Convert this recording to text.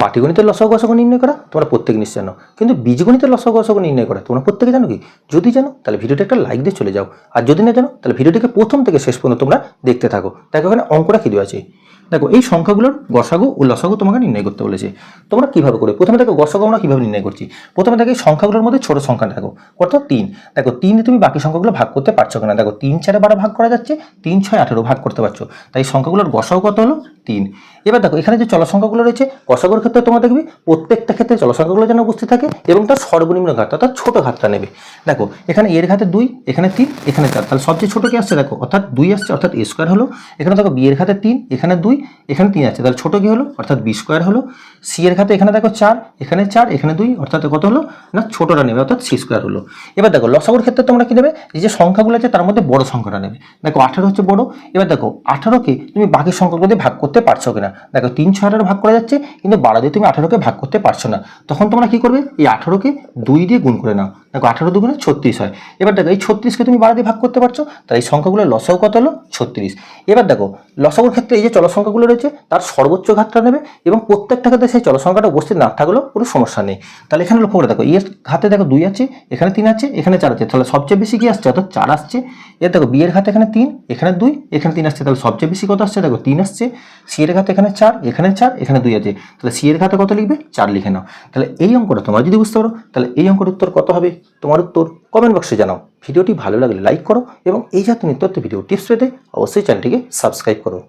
পাটিগণিতের লসক গসক নির্ণয় করা, তোমরা প্রত্যেক নিশ্চয় জানো। কিন্তু বীজগণিতের লসক গসক নির্ণয় করা, তোমরা প্রত্যেকে জানো কি? যদি জানো, তাহলে ভিডিওটা একটা লাইক দিয়ে চলে যাও। আর যদি না জানো, তাহলে ভিডিওটিকে প্রথম থেকে শেষ পর্যন্ত তোমরা দেখতে থাকো। দেখো ওখানে অঙ্কটা কি দেওয়া আছে? দেখো, এই সংখ্যাগুলোর গসাগু ও লসাগু তোমাকে নির্ণয় করতে বলেছে। তোমরা কীভাবে করে প্রথমে দেখো, গসাগু আমরা কীভাবে নির্ণয় করছি? প্রথমে দেখো, এই সংখ্যাগুলোর মধ্যে ছোট সংখ্যা দেখো কত তিন। দেখো, তিন তুমি বাকি সংখ্যাগুলো ভাগ করতে পারছ কিনা? দেখো, তিন চারে বারো ভাগ করা যাচ্ছে, তিন ছয় আঠেরো ভাগ করতে পারছ। তাই সংখ্যাগুলোর গসাগু কত হলো? তিন। এবার দেখো, এখানে যে চল সংখ্যাগুলো রয়েছে, গসাগুর ক্ষেত্রে তোমরা দেখবে, প্রত্যেকটা ক্ষেত্রে চল সংখ্যাগুলো যেন উপস্থিত থাকে এবং তার সর্বনিম্ন ঘাত, অর্থাৎ ছোট ঘাতটা নেবে। দেখো, এখানে এর ঘাতে দুই, এখানে তিন, এখানে চার। তাহলে সবচেয়ে ছোট কি আসছে দেখো, অর্থাৎ দুই আসছে, অর্থাৎ এ স্কোয়ার হলো। এখানে দেখো, বি এর ঘাতে তিন, এখানে দুই এখানে তিন আছে। তাহলে ছোট কি হলো? অর্থাৎ বি স্কোয়ার হলো। সি এর খাতে এখানে দেখো চার, এখানে চার, এখানে দুই, অর্থাৎ কত হলো? না, ছোটটা নেবে, অর্থাৎ সি স্কোয়ার হলো। এবার দেখো লসাগুর ক্ষেত্রে তোমরা কি নেবে যে সংখ্যাগুলো আছে, তার মধ্যে বড় সংখ্যাটা নেবে। দেখো, আঠারো হচ্ছে বড়। এবার দেখো, আঠারোকে তুমি বাকি সংখ্যাগুলো দিয়ে ভাগ করতে পারছ কিনা? দেখো, তিন, ছয়, আঠারো ভাগ করা যাচ্ছে, কিন্তু বারো দিয়ে তুমি আঠারোকে ভাগ করতে পারছ না। তখন তোমরা কি করবে? এই আঠারোকে দুই দিয়ে গুণ করে নাও। দেখো, আঠারো দুগুণে ছত্রিশ হয়। এবার দেখো, এই ছত্রিশকে তুমি বারো দিয়ে ভাগ করতে পারছ। তাই এই সংখ্যাগুলো লসাগু কত হলো? ছত্রিশ। এবার দেখো, লসাগুর ক্ষেত্রে এই যে চল সংখ্যাগুলো রয়েছে, তার সর্বোচ্চ ঘাতটা নেবে এবং প্রত্যেকটা ক্ষেত্রে সেই চল সংখ্যাটা উপস্থিত না থাকলেও কোনো সমস্যা নেই। তাহলে এখানে লক্ষ্য করে দেখো, এর ঘাতে দেখো দুই আছে, এখানে তিন আছে, এখানে চার আছে। তাহলে সবচেয়ে বেশি কি আসছে? অর্থাৎ চার আসছে। এর দেখো বিয়ের ঘাতে এখানে তিন, এখানে দুই, এখানে তিন আসছে। তাহলে সবচেয়ে বেশি কত আসছে? দেখো, তিন আসছে। সি এর ঘাতে এখানে চার এখানে চার, এখানে দুই আছে। তাহলে সি এর ঘাতে কত লিখবে? চার লিখে নাও। তাহলে এই অঙ্কটা তোমরা যদি বুঝতে পারো, তাহলে এই অঙ্কের উত্তর কত হবে? তোমার উত্তর কমেন্ট বক্সে জানাও। ভিডিওটি ভালো লাগলে লাইক করো এবং এই জাতীয় নিত্য ভিডিও টিপস পেতে অবশ্যই চ্যানেলটিকে সাবস্ক্রাইব করো।